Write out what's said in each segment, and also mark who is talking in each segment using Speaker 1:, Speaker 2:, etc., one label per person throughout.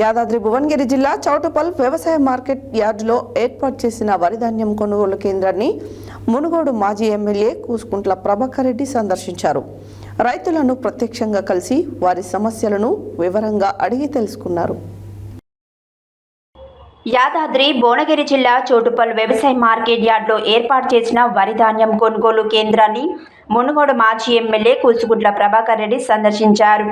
Speaker 1: యాదాద్రి భువనగిరి జిల్లా చౌటుపల్ వ్యవసాయ మార్కెట్ యార్డులో ఏర్పాటు చేసిన వరిధాన్యం కొనుగోలు కేంద్రాన్ని మునుగోడు మాజీ ఎమ్మెల్యే కూసుకుంట్ల ప్రభాకర్ రెడ్డి సందర్శించారు. రైతులను ప్రత్యక్షంగా కలిసి వారి సమస్యలను వివరంగా అడిగి తెలుసుకున్నారు.
Speaker 2: యాదాద్రి భువనగిరి జిల్లా చోటుపల్ వ్యవసాయ మార్కెట్ యార్డ్లో ఏర్పాటు చేసిన వరిధాన్యం కొనుగోలు కేంద్రాన్ని మునుగోడు మాజీ ఎమ్మెల్యే కూసుగుడ్ల ప్రభాకర్ రెడ్డి సందర్శించారు.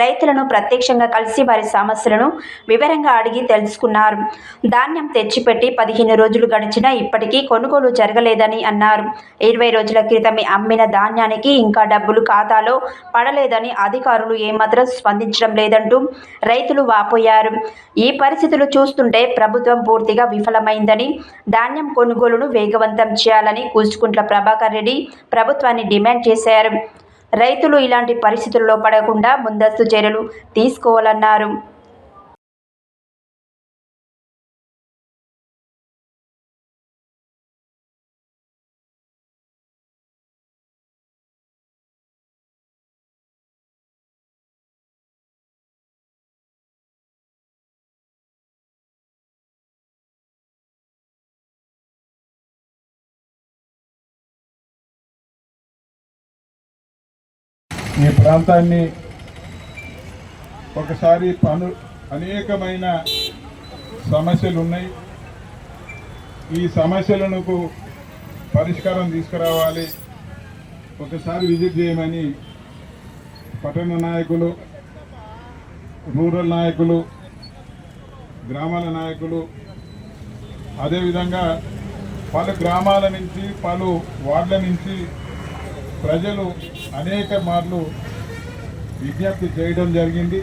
Speaker 2: రైతులను ప్రత్యక్షంగా కలిసి వారి సమస్యలను వివరంగా అడిగి తెలుసుకున్నారు. ధాన్యం తెచ్చిపెట్టి పదిహేను రోజులు గడిచినా ఇప్పటికీ కొనుగోలు జరగలేదని అన్నారు. ఇరవై రోజుల క్రితమే అమ్మిన ధాన్యానికి ఇంకా డబ్బులు ఖాతాలో పడలేదని అధికారులు ఏమాత్రం స్పందించడం లేదంటూ రైతులు వాపోయారు. ఈ పరిస్థితులు చూస్తుంటే ప్రభుత్వం పూర్తిగా విఫలమైందని ధాన్యం కొనుగోలును వేగవంతం చేయాలని కూచుకుంట్ల ప్రభాకర్ రెడ్డి ప్రభుత్వాన్ని డిమాండ్ చేశారు. రైతులు ఇలాంటి పరిస్థితుల్లో పడకుండా ముందస్తు చర్యలు తీసుకోవాలన్నారు.
Speaker 3: ఈ ప్రాంతాన్ని ఒకసారి పను అనేకమైన సమస్యలు ఉన్నాయి ఈ సమస్యలకు పరిష్కారం తీసుకురావాలి. ఒకసారి విజిట్ చేయమని పట్టణ నాయకులు రూరల్ నాయకులు గ్రామాల నాయకులు అదేవిధంగా పలు గ్రామాల నుంచి పలు వార్డుల నుంచి ప్రజలు అనేక మార్లు విజ్ఞప్తి చేయడం జరిగింది.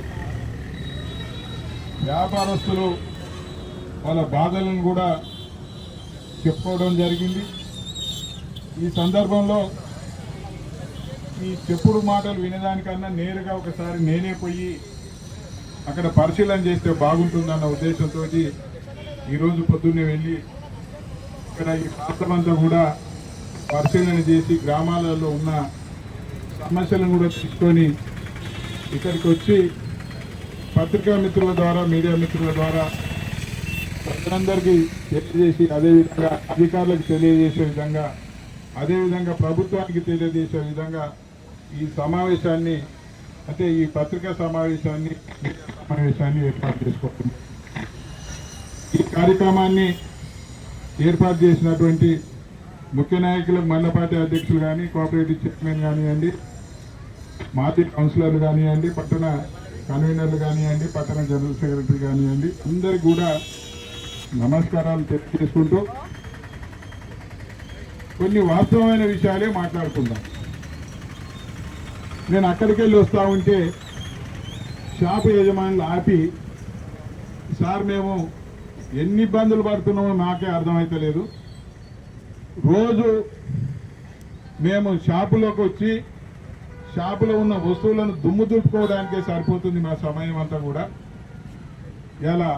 Speaker 3: వ్యాపారస్తులు వాళ్ళ బాధలను కూడా చెప్పుకోవడం జరిగింది. ఈ సందర్భంలో ఈ చెప్పుడు మాటలు వినేదానికన్నా నేరుగా ఒకసారి నేనే పోయి అక్కడ పరిశీలన చేస్తే బాగుంటుందన్న ఉద్దేశంతో ఈరోజు పొద్దున్నే వెళ్ళి ఇక్కడ ఈ ప్రాంతమంతా కూడా పరిశీలన చేసి గ్రామాలలో ఉన్న సమస్యలను కూడా తీసుకొని ఇక్కడికి వచ్చి పత్రికా మిత్రుల ద్వారా మీడియా మిత్రుల ద్వారా ప్రజలందరికీ తెలియజేసి అదేవిధంగా అధికారులకు తెలియజేసే విధంగా అదేవిధంగా ప్రభుత్వానికి తెలియజేసే విధంగా ఈ సమావేశాన్ని అంటే ఈ పత్రికా సమావేశాన్ని మీడియా సమావేశాన్ని ఏర్పాటు చేసుకుంటుంది ఈ కార్యక్రమాన్ని ఏర్పాటు చేసినటువంటి ముఖ్య నాయకులు మల్లపాటి అధ్యక్షులు కానీ కోఆపరేటివ్ చైర్మన్ కానివ్వండి మాజీ కౌన్సిలర్లు కానివ్వండి పట్టణ కన్వీనర్లు కానివ్వండి పట్టణ జనరల్ సెక్రటరీ కానివ్వండి అందరికి కూడా నమస్కారాలు తెలియజేసుకుంటూ కొన్ని వాస్తవమైన విషయాలే మాట్లాడుకుందాం. నేను అక్కడికి వెళ్ళి వస్తూ ఉంటే షాపు యజమానులు ఆపి సార్ మేము ఎన్ని ఇబ్బందులు పడుతున్నామో నాకే అర్థమైతలేదు. రోజు మేము షాపులోకి వచ్చి షాపులో ఉన్న వస్తువులను దుమ్ము దులుపుకోవడానికే సరిపోతుంది మా సమయం అంతా కూడా. ఇలా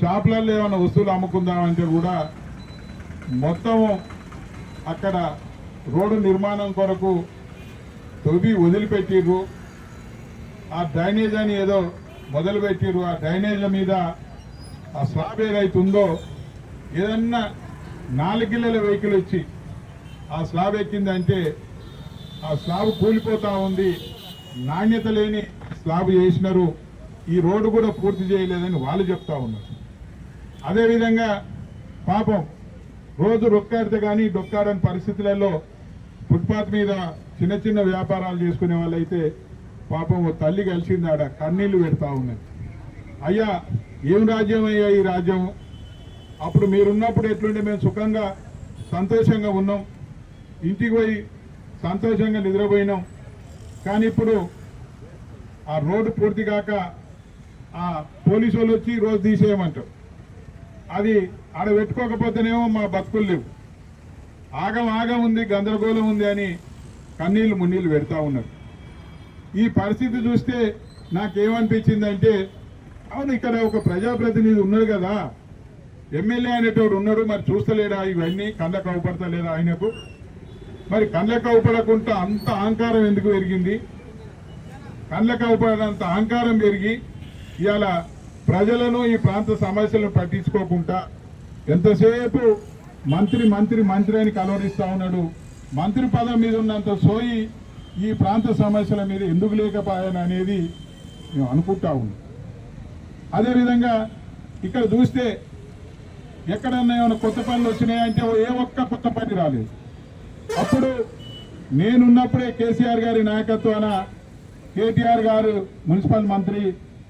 Speaker 3: షాపులలో ఏమైనా వస్తువులు అమ్ముకుందామంటే కూడా మొత్తం అక్కడ రోడ్డు నిర్మాణం కొరకు తొవి వదిలిపెట్టిర్రు. ఆ డ్రైనేజ్ అని ఏదో మొదలుపెట్టిర్రు. ఆ డ్రైనేజ్ల మీద ఆ స్లాబ్ ఏదైతుందో ఏదన్నా నాలుగు వెహికల్ వచ్చి ఆ స్లాబ్ ఎక్కిందంటే ఆ స్లాబ్ కూలిపోతా ఉంది. నాణ్యత లేని స్లాబ్ చేసినారు ఈ రోడ్డు కూడా పూర్తి చేయలేదని వాళ్ళు చెప్తా ఉన్నారు. అదేవిధంగా పాపం రోజు రొక్కాడితే కానీ డొక్కాడని పరిస్థితులలో ఫుట్పాత్ మీద చిన్న చిన్న వ్యాపారాలు చేసుకునే వాళ్ళైతే పాపం ఓ తల్లి కలిసింది ఆడ కన్నీళ్ళు పెడతా ఉన్నది. అయ్యా ఏం రాజ్యం అయ్యా ఈ రాజ్యం? అప్పుడు మీరున్నప్పుడు ఎట్లుండే? మేము సుఖంగా సంతోషంగా ఉన్నాం. ఇంటికి పోయి సంతోషంగా నిద్రపోయినాం. కానీ ఇప్పుడు ఆ రోడ్డు పూర్తి కాక ఆ పోలీసు వాళ్ళు వచ్చి రోజు తీసేయమంటారు. అది ఆడ పెట్టుకోకపోతేనేమో మా బతుకులు లేవు. ఆగం ఆగం ఉంది గందరగోళం ఉంది అని కన్నీళ్ళు మున్నీళ్ళు పెడతా ఉన్నారు. ఈ పరిస్థితి చూస్తే నాకేమనిపించిందంటే అవును ఇక్కడ ఒక ప్రజాప్రతినిధి ఉన్నాడు కదా. ఎమ్మెల్యే అనేటోడు ఉన్నాడు మరి చూస్తలేడా ఇవన్నీ? కళ్ళకు అవపడతలేదా ఆయనకు? మరి కళ్ళకు అవపడకుండా అంత అహంకారం ఎందుకు పెరిగింది? కళ్ళకు అవపడంత అహంకారం పెరిగి ఇవాళ ప్రజలను ఈ ప్రాంత సమస్యలను పట్టించుకోకుండా ఎంతసేపు మంత్రి మంత్రి మంత్రి అని కలవరిస్తూ ఉన్నాడు. మంత్రి పదం మీద ఉన్నంత సోయి ఈ ప్రాంత సమస్యల మీద ఎందుకు లేకపోయాను అనేది మేము అనుకుంటా ఉన్నాం. అదేవిధంగా ఇక్కడ చూస్తే ఎక్కడన్నా ఏమైనా కొత్త పనులు వచ్చినాయంటే ఏ ఒక్క కొత్త పని రాలేదు. అప్పుడు నేనున్నప్పుడే కేసీఆర్ గారి నాయకత్వాన కేటీఆర్ గారు మున్సిపల్ మంత్రి